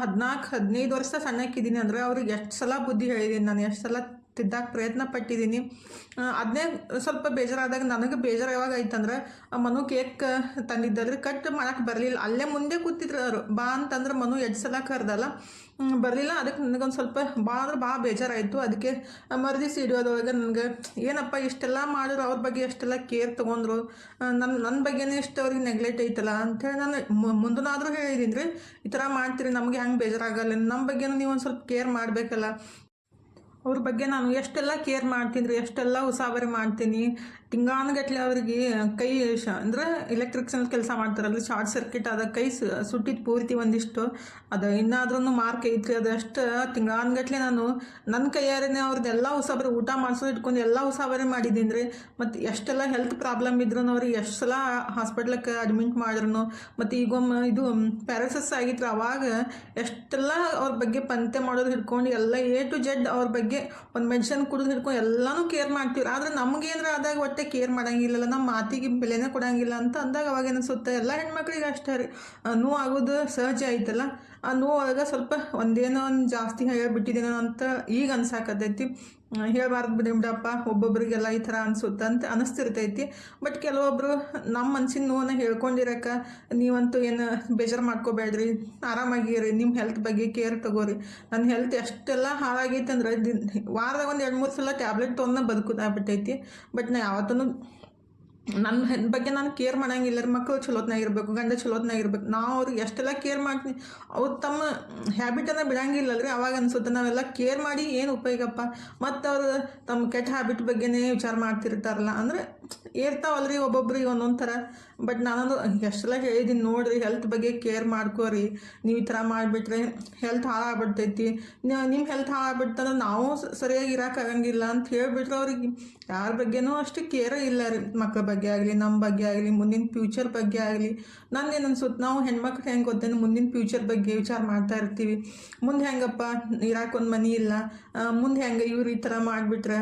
ಹದಿನಾಲ್ಕು ಹದಿನೈದು ವರ್ಷ ಸಣ್ಣಕ್ಕಿದ್ದೀನಿ ಅಂದರೆ, ಅವ್ರಿಗೆ ಎಷ್ಟು ಸಲ ಬುದ್ಧಿ ಹೇಳಿದ್ದೀನಿ ನಾನು, ಎಷ್ಟು ಸಲ ತಿದ್ದಾಕೆ ಪ್ರಯತ್ನ ಪಟ್ಟಿದ್ದೀನಿ ಅದನ್ನೇ ಸ್ವಲ್ಪ ಬೇಜಾರಾದಾಗ ನನಗೆ ಬೇಜಾರು ಯಾವಾಗ ಆಯ್ತಂದ್ರೆ ಮನು ಕೇಕ್ ತಂದಿದ್ದಲ್ರಿ, ಕಟ್ ಮಾಡಕ್ಕೆ ಬರಲಿಲ್ಲ. ಅಲ್ಲೇ ಮುಂದೆ ಕೂತಿದ್ರು ಅವರು. ಬಾ ಅಂತಂದ್ರೆ ಮನು ಎಡ್ಸಲ ಸಲ ಕರ್ದಲ್ಲ. ಬರಲಿಲ್ಲ. ಅದಕ್ಕೆ ನನಗೊಂದು ಸ್ವಲ್ಪ ಭಾಳ ಅಂದ್ರೆ ಭಾಳ ಬೇಜಾರಾಯಿತು. ಅದಕ್ಕೆ ಮರದಿಸಿ ಇಡೋದೊಳಗೆ ನನಗೆ ಏನಪ್ಪ ಇಷ್ಟೆಲ್ಲ ಮಾಡಿದ್ರು, ಅವ್ರ ಬಗ್ಗೆ ಎಷ್ಟೆಲ್ಲ ಕೇರ್ ತೊಗೊಂಡ್ರು ನನ್ನ ನನ್ನ ಬಗ್ಗೆನೇ ಇಷ್ಟು ಅವ್ರಿಗೆ ನೆಗ್ಲೆಕ್ಟ್ ಐತಲ್ಲ ಅಂಥೇಳಿ ನಾನು ಮುಂದನಾದರೂ ಹೇಳಿದ್ದೀನಿ ರೀ ಈ ಥರ ಮಾಡ್ತೀರಿ, ನಮಗೆ ಹೆಂಗೆ ಬೇಜಾರಾಗಲ್ಲ. ನಮ್ಮ ಬಗ್ಗೆನೂ ನೀವು ಒಂದು ಸ್ವಲ್ಪ ಕೇರ್ ಮಾಡಬೇಕಲ್ಲ. ಅವ್ರ ಬಗ್ಗೆ ನಾನು ಎಷ್ಟೆಲ್ಲ ಕೇರ್ ಮಾಡ್ತೀನಿ ರೀ ಎಷ್ಟೆಲ್ಲ ಉಸಾಬರಿ ಮಾಡ್ತೀನಿ ತಿಂಗಾನುಗಟ್ಲೆ ಅವ್ರಿಗೆ ಕೈ ಶ, ಅಂದ್ರೆ ಎಲೆಕ್ಟ್ರಿಕ್ಸನ್ ಕೆಲಸ ಮಾಡ್ತಾರಲ್ಲ ಶಾರ್ಟ್ ಸರ್ಕ್ಯೂಟ್ ಆದ ಕೈ ಸುಟ್ಟಿದ ಪೂರ್ತಿ ಒಂದಿಷ್ಟು, ಅದು ಇನ್ನಾದ್ರೂ ಮಾರ್ಕ್ ಐತ್ರಿ, ಅದು ಅಷ್ಟು ತಿಂಗಾನುಗಟ್ಲೆ ನಾನು ನನ್ನ ಕೈಯಾರೇ ಅವ್ರದ್ದೆಲ್ಲ ಉಸಾಬರಿ ಊಟ ಮಾಡಿಸೋದು ಇಟ್ಕೊಂಡು ಎಲ್ಲ ಉಸಾಬರಿ ಮಾಡಿದ್ದೀನಿ ರೀ ಮತ್ತು ಎಷ್ಟೆಲ್ಲ ಹೆಲ್ತ್ ಪ್ರಾಬ್ಲಮ್ ಇದ್ರೂ ಅವ್ರಿಗೆ ಎಷ್ಟು ಸಲ ಹಾಸ್ಪಿಟ್ಲಕ್ಕೆ ಅಡ್ಮಿಟ್ ಮಾಡಿದ್ರು ಮತ್ತು ಈಗೊಮ್ಮೆ ಇದು ಪ್ಯಾರಾಸಸ್ ಆಗಿತ್ತು ಅವಾಗ ಎಷ್ಟೆಲ್ಲ ಅವ್ರ ಬಗ್ಗೆ ಪಂತೆ ಮಾಡೋದು ಹಿಡ್ಕೊಂಡು, ಎಲ್ಲ ಎ ಟು ಜೆಡ್ ಅವ್ರ ಬಗ್ಗೆ ಒಂದು ಮೆನ್ಷನ್ ಕುಡಿದು ಹಿಡ್ಕೊಂಡು ಎಲ್ಲನೂ ಕೇರ್ ಮಾಡ್ತೀವಿ ಆದರೆ ನಮಗೇನಾರ ಆದಾಗ ಒಟ್ಟೆ ಕೇರ್ ಮಾಡಂಗಿಲ್ಲಲ್ಲ ನಮ್ಮ ಮಾತಿಗೆ ಬೆಲೆನೇ ಕೊಡಂಗಿಲ್ಲ ಅಂತ ಅಂದಾಗ ಅವಾಗ ಅನಿಸುತ್ತೆ? ಎಲ್ಲ ಹೆಣ್ಮಕ್ಳಿಗೆ ಅಷ್ಟೇ ರೀ. ನೋವು ಆಗೋದು ಸಹಜ ಐತಲ್ಲ? ಆ ನೋವಾಗ ಸ್ವಲ್ಪ ಒಂದೇನೋ ಒಂದು ಜಾಸ್ತಿ ಹೇಳ್ಬಿಟ್ಟಿದ್ದೇನೋ ಅಂತ ಈಗ ಅನ್ಸಾಕತೈತಿ. ಹೇಳಬಾರ್ದು ಬಿಡಿ ಬಿಡಪ್ಪ, ಒಬ್ಬೊಬ್ರಿಗೆಲ್ಲ ಈ ಥರ ಅನಿಸುತ್ತೆ ಅಂತ ಅನಿಸ್ತಿರ್ತೈತಿ. ಬಟ್ ಕೆಲವೊಬ್ಬರು ನಮ್ಮ ಮನ್ಸಿನ ನೋವನ್ನ ಹೇಳ್ಕೊಂಡಿರಕ್ಕೆ, ನೀವಂತೂ ಏನು ಬೇಜಾರು ಮಾಡ್ಕೋಬೇಡ್ರಿ ಆರಾಮಾಗಿರಿ ನಿಮ್ಮ ಹೆಲ್ತ್ ಬಗ್ಗೆ ಕೇರ್ ತಗೋರಿ. ನನ್ನ ಹೆಲ್ತ್ ಎಷ್ಟೆಲ್ಲ ಹಾಳಾಗೈತೆ ಅಂದ್ರೆ ದಿನ ವಾರದಾಗ ಒಂದು ಎರಡು ಮೂರು ಸಲ ಟ್ಯಾಬ್ಲೆಟ್ ತೊಗೊಂಡು ಬದುಕುದಾಗ್ಬಿಟ್ಟೈತಿ ಬಟ್ ನಾ ಯಾವತ್ತೂ ನನ್ನ ಬಗ್ಗೆ ನಾನು ಕೇರ್ ಮಾಡಂಗಿಲ್ಲ ರೀ ಮಕ್ಕಳು ಚಲೋತ್ನಾಗ ಇರಬೇಕು, ಗಂಡ ಚಲೋತ್ನಾಗ ಇರ್ಬೇಕು. ನಾವು ಅವ್ರಿಗೆ ಎಷ್ಟೆಲ್ಲ ಕೇರ್ ಮಾಡ್ತೀನಿ ಅವ್ರು ತಮ್ಮ ಹ್ಯಾಬಿಟನ್ನು ಬಿಡಂಗಿಲ್ಲ ರೀ ಅವಾಗ ಅನ್ಸುತ್ತೆ. ನಾವೆಲ್ಲ ಕೇರ್ ಮಾಡಿ ಏನು ಉಪಯೋಗಪ್ಪ? ಮತ್ತು ಅವರು ತಮ್ಮ ಕೆಟ್ಟ ಹ್ಯಾಬಿಟ್ ಬಗ್ಗೆನೇ ವಿಚಾರ ಮಾಡ್ತಿರ್ತಾರಲ್ಲ, ಅಂದರೆ ಇರ್ತಾವಲ್ರಿ ಒಬ್ಬೊಬ್ರಿಗೆ ಒಂದೊಂದು ಥರ. ಬಟ್ ನಾನೊಂದು ಎಷ್ಟೆಲ್ಲ ಹೇಳಿದ್ದೀನಿ ನೋಡಿರಿ ಹೆಲ್ತ್ ಬಗ್ಗೆ ಕೇರ್ ಮಾಡ್ಕೋರಿ. ನೀವು ಈ ಥರ ಮಾಡಿಬಿಟ್ರೆ ಹೆಲ್ತ್ ಹಾಳಾಗ್ಬಿಡ್ತೈತಿ. ನಿಮ್ಮ ಹೆಲ್ತ್ ಹಾಳಾಗ್ಬಿಡ್ತಂದ್ರೆ ನಾವು ಸರಿಯಾಗಿ ಇರೋಕ್ಕಾಗಂಗಿಲ್ಲ ಅಂತ ಹೇಳಿಬಿಟ್ರೆ ಅವ್ರಿಗೆ ಯಾರ ಬಗ್ಗೆನೂ ಅಷ್ಟು ಕೇರೇ ಇಲ್ಲ ರೀ. ಮಕ್ಕಳ ಬಗ್ಗೆ ಆಗಲಿ ನಮ್ಮ ಬಗ್ಗೆ ಆಗಲಿ, ಮುಂದಿನ ಫ್ಯೂಚರ್ ಬಗ್ಗೆ ಆಗಲಿ. ನಂದೇನು ಅನ್ಸುತ್ತೆ ನಾವು ಹೆಣ್ಮಕ್ಳು ಹೆಂಗೆ ಗೊತ್ತೇನೆ ಮುಂದಿನ ಫ್ಯೂಚರ್ ಬಗ್ಗೆ ವಿಚಾರ ಮಾಡ್ತಾ ಇರ್ತೀವಿ. ಮುಂದೆ ಹೆಂಗಪ್ಪ ಇರಾಕೊಂದು ಮನೆ ಇಲ್ಲ. ಮುಂದೆ ಹೆಂಗೆ ಇವ್ರು ಈ ಥರ ಮಾಡಿಬಿಟ್ರೆ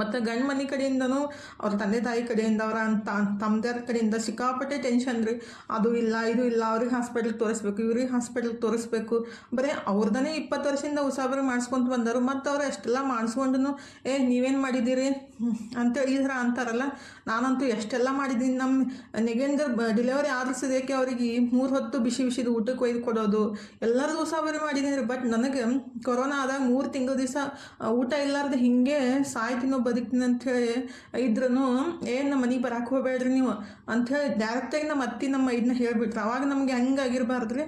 ಮತ್ತು ಗಂಡು ಮನೆ ಕಡೆಯಿಂದನೂ ಅವ್ರ ತಂದೆ ತಾಯಿ ಕಡೆಯಿಂದ ಅವರ ತಮ್ಮದರ ಕಡೆಯಿಂದ ಸಿಕ್ಕಾಪಟ್ಟೆ ಟೆನ್ಷನ್ ರೀ. ಅದು ಇಲ್ಲ, ಇದು ಇಲ್ಲ, ಅವ್ರಿಗೆ ಹಾಸ್ಪಿಟ್ಲಿಗೆ ತೋರಿಸ್ಬೇಕು, ಇವ್ರಿಗೆ ಹಾಸ್ಪಿಟ್ಲಿಗೆ ತೋರಿಸ್ಬೇಕು. ಬರೀ ಅವ್ರದನೇ ಇಪ್ಪತ್ತು ವರ್ಷದಿಂದ ಉಸಾಬರಿ ಮಾಡಿಸ್ಕೊಂತ ಬಂದರು, ಮತ್ತು ಅವ್ರು ಅಷ್ಟೆಲ್ಲ ಮಾಡಿಸ್ಕೊಂಡು ಏ, ನೀವೇನು ಮಾಡಿದ್ದೀರಿ? ಅಂತೇಳಿ ಈ ಅಂತಾರಲ್ಲ. ನಾನಂತೂ ಎಷ್ಟೆಲ್ಲ ಮಾಡಿದ್ದೀನಿ ನಮ್ಮ ನೆಗೆಂದ್ರ ಡೆಲಿವರಿ ಆದ್ರೂ ಸದ್ಯಕ್ಕೆ ಅವ್ರಿಗೆ ಮೂರು ಹೊತ್ತು ಬಿಸಿ ಬಿಸಿದು ಊಟಕ್ಕೆ ಒಯ್ದು ಕೊಡೋದು ಎಲ್ಲರದು ಉಸಾಬರಿ ಮಾಡಿದ್ದೀನಿ ರೀ. ಬಟ್ ನನಗೆ ಕೊರೋನಾ ಆದಾಗ ಮೂರು ತಿಂಗಳು ದಿವಸ ಊಟ ಇಲ್ಲಾರ್ದು ಹಿಂಗೆ ಸಾಯ್ತೀನೋ ಬದುಕ್ತೀನಿ ಅಂಥೇಳಿ ಇದ್ರೂ ಏನು ನಮ್ಮ ಮನೆಗೆ ಬರಕ್ಕೆ ಹೋಗ್ಬೇಡ್ರಿ ನೀವು ಅಂಥೇಳಿ ಡೈರೆಕ್ಟಾಗಿ ನಮ್ಮ ಅತ್ತಿ, ನಮ್ಮ ಇದನ್ನ ಹೇಳಿಬಿಟ್ರು. ಅವಾಗ ನಮಗೆ ಹಂಗಾಗಿರ್ಬಾರ್ದು ರೀ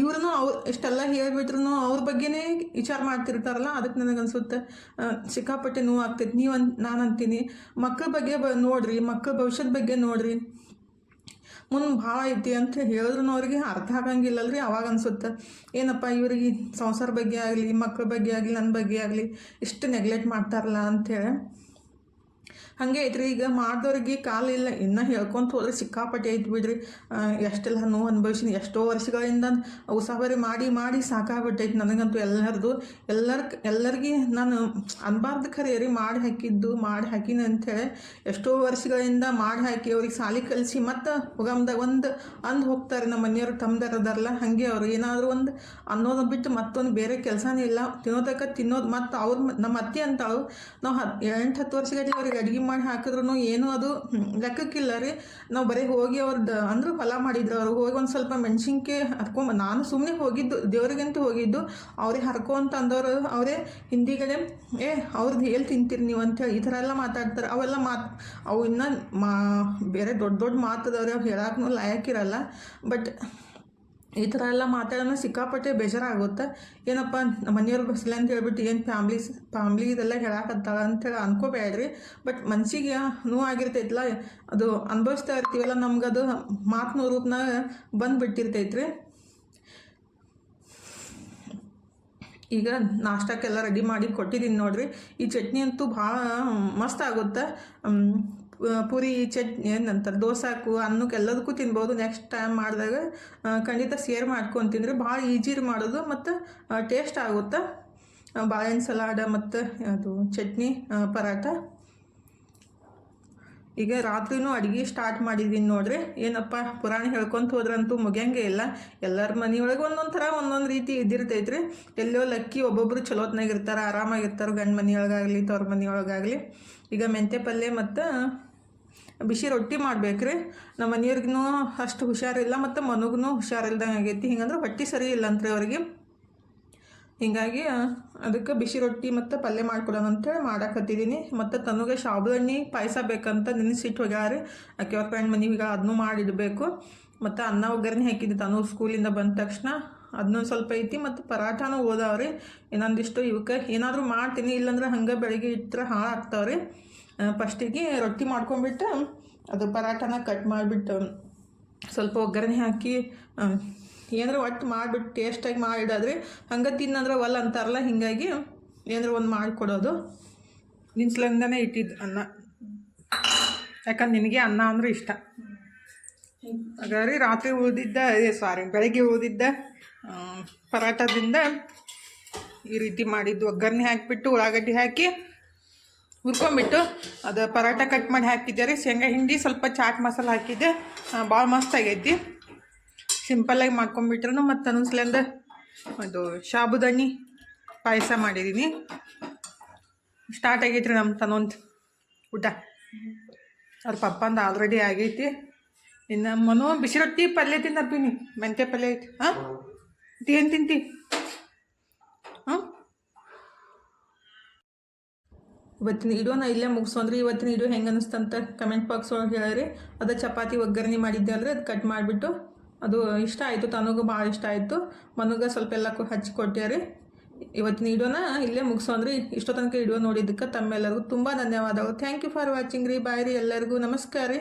ಇವ್ರೂ ಅವ್ರು, ಇಷ್ಟೆಲ್ಲ ಹೇಳಿಬಿಟ್ರು ಅವ್ರ ಬಗ್ಗೆನೇ ವಿಚಾರ ಮಾಡ್ತಿರ್ತಾರಲ್ಲ ಅದಕ್ಕೆ ನನಗೆ ಅನ್ಸುತ್ತೆ ಸಿಕ್ಕಾಪಟ್ಟೆ ನೋವು ಆಗ್ತೈತೆ ನೀವು ಅನ್ ನಾನು ಅಂತೀನಿ ಮಕ್ಕಳ ಬಗ್ಗೆ ಬ, ನೋಡಿರಿ ಮಕ್ಕಳ ಭವಿಷ್ಯದ ಬಗ್ಗೆ ನೋಡಿರಿ. ಮುಂದೆ ಭಾಳ ಐತಿ ಅಂತ ಹೇಳಿದ್ರು ಅವ್ರಿಗೆ ಅರ್ಥ ಆಗಂಗಿಲ್ಲಲ್ರಿ ಅವಾಗ ಅನ್ಸುತ್ತೆ. ಏನಪ್ಪ ಇವ್ರಿಗೆ ಸಂಸಾರ ಬಗ್ಗೆ ಆಗಲಿ ಮಕ್ಕಳ ಬಗ್ಗೆ ಆಗಲಿ ನನ್ನ ಬಗ್ಗೆ ಆಗಲಿ ಇಷ್ಟು ನೆಗ್ಲೆಕ್ಟ್ ಮಾಡ್ತಾರಲ್ಲ ಅಂಥೇಳಿ ಹಾಗೆ ಐತ್ರಿ, ಈಗ ಮಾಡಿದವ್ರಿಗೆ ಕಾಲಿಲ್ಲ ಇನ್ನೂ ಹೇಳ್ಕೊಂತ ಹೋದ್ರೆ ಸಿಕ್ಕಾಪಟ್ಟೆ ಐತಿ ಬಿಡ್ರಿ. ಎಷ್ಟೆಲ್ಲ ನೋವು ಅನುಭವಿಸಿನಿ, ಎಷ್ಟೋ ವರ್ಷಗಳಿಂದ ಉಸಾಬರಿ ಮಾಡಿ ಮಾಡಿ ಸಾಕಾಗ್ಬಿಟ್ಟೈತಿ ನನಗಂತೂ ಎಲ್ಲರದು. ಎಲ್ಲರ ಎಲ್ಲರಿಗೆ ನಾನು ಅನ್ಬಾರ್ದು ಖರೆ ರೀ, ಮಾಡಿ ಹಾಕಿದ್ದು, ಮಾಡಿ ಹಾಕಿನಿ ಅಂಥೇಳಿ ಎಷ್ಟೋ ವರ್ಷಗಳಿಂದ ಮಾಡಿ ಹಾಕಿ ಅವ್ರಿಗೆ ಸಾಲಿ ಕಲಿಸಿ ಮತ್ತು ಹೋಗಮ್ದಾಗ ಒಂದು ಅಂದು ಹೋಗ್ತಾರೆ ನಮ್ಮ ಮನೆಯವರು ತಮ್ಮದಾರದಾರಲ್ಲ ಹಾಗೆ ಅವ್ರು ಏನಾದರೂ ಒಂದು ಅನ್ನೋದು ಬಿಟ್ಟು ಮತ್ತೊಂದು ಬೇರೆ ಕೆಲಸನೇ ಇಲ್ಲ. ತಿನ್ನೋದಕ್ಕೆ ತಿನ್ನೋದು ಮತ್ತು ಅವ್ರ ನಮ್ಮ ಅತ್ತೆ ಅಂತ ನಾವು ಹತ್ತು ಎಂಟು ಹತ್ತು ವರ್ಷಗಟ್ಟಲೆ ಅವ್ರಿಗೆ ಅಡುಗೆ ಮಾಡಿ ಹಾಕಿದ್ರು ಏನು ಅದು ಲೆಕ್ಕಕ್ಕಿಲ್ಲ ರೀ. ನಾವು ಬರೀ ಹೋಗಿ ಅವ್ರದ್ದು ಅಂದ್ರೆ ಹೊಲ ಮಾಡಿದ್ರು. ಅವ್ರು ಹೋಗಿ ಒಂದು ಸ್ವಲ್ಪ ಮೆಣಸಿನ್ಕಾಯಿ ಹರ್ಕೊಂಬ, ನಾನು ಸುಮ್ಮನೆ ಹೋಗಿದ್ದು, ದೇವ್ರಿಗಂತೂ ಹೋಗಿದ್ದು. ಅವ್ರಿಗೆ ಹರ್ಕೊಂತ ಅಂದವರು, ಅವರೇ ಹಿಂದಿಗಡೆ, ಏ ಅವ್ರದ್ದು ಎಲ್ಲಿ ತಿಂತೀರಿ ನೀವು ಅಂತೇಳಿ ಈ ಥರ ಎಲ್ಲ ಮಾತಾಡ್ತಾರೆ. ಅವೆಲ್ಲ ಮಾತು, ಅವು ಇನ್ನೂ ಮಾ, ಬೇರೆ ದೊಡ್ಡ ದೊಡ್ಡ ಮಾತದವ್ರೆ ಹೇಳಕ್ಕೂ ಲಾಯಕ್ಕಿರಲ್ಲ. ಬಟ್ ಈ ಥರ ಎಲ್ಲ ಮಾತಾಡೋಣ ಸಿಕ್ಕಾಪಟ್ಟೆ ಬೇಜಾರಾಗುತ್ತೆ. ಏನಪ್ಪ ಮನೆಯವ್ರು ಬಸ್ಸಿಲ್ಲ ಅಂತ ಹೇಳ್ಬಿಟ್ಟು ಏನು ಫ್ಯಾಮ್ಲೀಸ್, ಫ್ಯಾಮ್ಲಿ ಇದೆಲ್ಲ ಹೇಳಾಕತ್ತಾಳ ಅಂತೇಳಿ ಅನ್ಕೋಬೇಡ್ರಿ. ಬಟ್ ಮನ್ಸಿಗೆ ನೋವು ಆಗಿರ್ತೈತಲ್ಲ ಅದು ಅನುಭವಿಸ್ತಾ ಇರ್ತೀವಲ್ಲ ನಮ್ಗೆ ಅದು ಮಾತಿನ ರೂಪನಾಗ ಬಂದುಬಿಟ್ಟಿರ್ತೈತ್ರಿ. ಈಗ ನಾಷ್ಟಕ್ಕೆಲ್ಲ ರೆಡಿ ಮಾಡಿ ಕೊಟ್ಟಿದ್ದೀನಿ ನೋಡ್ರಿ. ಈ ಚಟ್ನಿ ಅಂತೂ ಭಾಳ ಮಸ್ತ್ ಆಗುತ್ತೆ. ಪೂರಿ, ಚಟ್ನಿ ಏನಂತಾರೆ ದೋಸಾಕು ಅನ್ನಕ್ಕೆ ಎಲ್ಲದಕ್ಕೂ ತಿನ್ಬೋದು. ನೆಕ್ಸ್ಟ್ ಟೈಮ್ ಮಾಡಿದಾಗ ಖಂಡಿತ ಖಂಡಿತ ಶೇರ್ ತಿಂದರೆ ಭಾಳ ಈಜಿರ್ ಮಾಡೋದು ಮತ್ತು ಟೇಸ್ಟ್ ಆಗುತ್ತೆ. ಬಾಳೆಹಣ್ಣು ಸಲಾಡ ಮತ್ತು, ಅದು ಚಟ್ನಿ ಪರಾಟ ಈಗ ರಾತ್ರಿನೂ ಅಡುಗೆ ಸ್ಟಾರ್ಟ್ ಮಾಡಿದ್ದೀನಿ ನೋಡ್ರಿ. ಏನಪ್ಪ, ಪುರಾಣ ಹೇಳ್ಕೊತ ಹೋದ್ರಂತೂ ಮುಗಿಯಂಗೆ ಇಲ್ಲ. ಎಲ್ಲರ ಮನೆಯೊಳಗೆ ಒಂದೊಂದು ಥರ ಒಂದೊಂದು ರೀತಿ ಇದ್ದಿರ್ತೈತ್ರಿ. ಎಲ್ಲೋ ಲಕ್ಕಿ ಒಬ್ಬೊಬ್ರು ಚಲೋತ್ನಾಗ ಇರ್ತಾರೆ ಆರಾಮಾಗಿರ್ತಾರೆ ಗಂಡು ಮನೆಯೊಳಗಾಗಲಿ, ತವ್ರ ಮನೆಯೊಳಗಾಗಲಿ. ಈಗ ಮೆಂತ್ಯ ಪಲ್ಯ ಮತ್ತು ಬಿಸಿ ರೊಟ್ಟಿ ಮಾಡ್ಬೇಕ್ರಿ. ನಮ್ಮ ಮನೆಯವ್ರಿಗೂ ಅಷ್ಟು ಹುಷಾರಿಲ್ಲ ಮತ್ತು ಮನಗೂ ಹುಷಾರಿಲ್ದಂಗೆ ಆಗೈತಿ. ಹಿಂಗಂದ್ರೆ ಹೊಟ್ಟೆ ಸರಿ ಇಲ್ಲಂತ್ರಿ ಅವ್ರಿಗೆ. ಹೀಗಾಗಿ ಅದಕ್ಕೆ ಬಿಸಿ ರೊಟ್ಟಿ ಮತ್ತು ಪಲ್ಯ ಮಾಡ್ಕೊಡೋಣ ಅಂತೇಳಿ ಮಾಡಾಕತ್ತಿದ್ದೀನಿ ಮತ್ತು ತನಗೆ ಶಾಬುದಣ್ಣಿ ಪಾಯಸ ಬೇಕಂತ ನೆನೆಸಿಟ್ಟು ರೀ ಆಕೆ ಅವ್ರ ಫ್ರೆಂಡ್ ಮನೆಗೆ ಅದನ್ನು ಮಾಡಿಡಬೇಕು. ಮತ್ತು ಅನ್ನ ಒಗ್ಗರಣೆ ಹಾಕಿದ್ದೆ ತನು ಸ್ಕೂಲಿಂದ ಬಂದ ತಕ್ಷಣ. ಅದನ್ನೊಂದು ಸ್ವಲ್ಪ ಐತಿ ಮತ್ತು ಪರಾಠನೂ ರೀ ಇನ್ನೊಂದಿಷ್ಟು ಇವಕ್ಕೆ ಏನಾದರೂ ಮಾಡ್ತೀನಿ, ಇಲ್ಲಾಂದ್ರೆ ಹಂಗೆ ಬೆಳಗ್ಗೆ ಇಟ್ಟರೆ ಹಾಳಾಗ್ತಾವ್ರಿ ಫಸ್ಟಿಗೆ ರೊಟ್ಟಿ ಮಾಡ್ಕೊಂಬಿಟ್ಟು ಅದು ಪರಾಠನ ಕಟ್ ಮಾಡಿಬಿಟ್ಟು ಸ್ವಲ್ಪ ಒಗ್ಗರಣೆ ಹಾಕಿ ಏನಾರ ಒಟ್ಟು ಮಾಡಿಬಿಟ್ಟು ಟೇಸ್ಟಾಗಿ ಮಾಡಿಡೋದ್ರಿ. ಹಂಗೆ ತಿನ್ನಂದ್ರೆ ಒಲ್ಲ ಅಂತಾರಲ್ಲ, ಹಿಂಗಾಗಿ ಏನಾರ ಒಂದು ಮಾಡಿಕೊಡೋದು. ನಿನ್ಸ್ಲಂದನೇ ಇಟ್ಟಿದ್ದು ಅನ್ನ. ಯಾಕಂದ್ರೆ ನಿನಗೆ ಅನ್ನ ಅಂದ್ರೆ ಇಷ್ಟ. ಹಾಗಾದ್ರೆ ರಾತ್ರಿ ಉಳಿದಿದ್ದ ಸಾರಿ ಬೆಳಗ್ಗೆ ಉಳಿದಿದ್ದ ಪರಾಟದಿಂದ ಈ ರೀತಿ ಮಾಡಿದ್ದು. ಒಗ್ಗರಣೆ ಹಾಕಿಬಿಟ್ಟು ಉಳ್ಳಾಗಡ್ಡಿ ಹಾಕಿ ಹುರ್ಕೊಂಬಿಟ್ಟು ಅದು ಪರಾಟ ಕಟ್ ಮಾಡಿ ಹಾಕಿದ್ದೆ ರೀ ಶೇಂಗಾ ಹಿಂಡಿ ಸ್ವಲ್ಪ ಚಾಟ್ ಮಸಾಲ ಹಾಕಿದ್ದೆ. ಭಾಳ ಮಸ್ತ್ ಆಗೈತಿ. ಸಿಂಪಲ್ಲಾಗಿ ಮಾಡ್ಕೊಂಬಿಟ್ರು ಮತ್ತು ಅನ್ನಿಸ್ಲಿಂದ ಅದು ಸಾಬುದಾನಿ ಪಾಯಸ ಮಾಡಿದ್ದೀನಿ ಸ್ಟಾರ್ಟ್ ಆಗೈತ್ರಿ ನಮ್ಮ ತನ್ನೊಂದು ಊಟ. ಅವ್ರ ಪಪ್ಪಂದು ಆಲ್ರೆಡಿ ಆಗೈತಿ. ಇನ್ನು ಮನೋ ಬಿಸಿ ಪಲ್ಯ ತಿನ್ನಪ್ಪೀನಿ ಮೆಂತ್ಯ ಪಲ್ಯ ಐತಿ. ಹಾಂ? ಏನು ತಿಂತಿ ಹಾಂ ಇವತ್ತಿನ ವಿಡಿಯೋನ ಇಲ್ಲೇ ಮುಗಿಸೋನ್ರಿ ಇವತ್ತಿನ ವಿಡಿಯೋ ಹೆಂಗೆ ಅನಿಸ್ತಂತ ಕಮೆಂಟ್ ಬಾಕ್ಸ್ ಒಳಗೆ ಹೇಳಿರಿ. ಅದು ಚಪಾತಿ ಒಗ್ಗರಣೆ ಮಾಡಿದ್ದೆ ಅಂದರೆ ಅದು ಕಟ್ ಮಾಡಿಬಿಟ್ಟು ಅದು ಇಷ್ಟ ಆಯಿತು, ತನಗೂ ಭಾಳ ಇಷ್ಟ ಆಯಿತು. ಮನಗೆ ಸ್ವಲ್ಪ ಎಲ್ಲ ಹಚ್ಚಿ ಕೊಟ್ಟ್ಯಾರಿ ಇವತ್ತಿನ ವಿಡಿಯೋನ ಇಲ್ಲೇ ಮುಗಿಸೋನ್ರಿ ಇಷ್ಟೋ ತನಕ ವಿಡಿಯೋ ನೋಡಿದ್ದಕ್ಕೆ ತಮ್ಮೆಲ್ಲರಿಗೂ ತುಂಬ ಧನ್ಯವಾದಗಳು. ಥ್ಯಾಂಕ್ ಯು ಫಾರ್ ವಾಚಿಂಗ್ ರೀ. ಬಾಯ್ ರೀ ಎಲ್ಲರಿಗೂ. ನಮಸ್ಕಾರ ರೀ.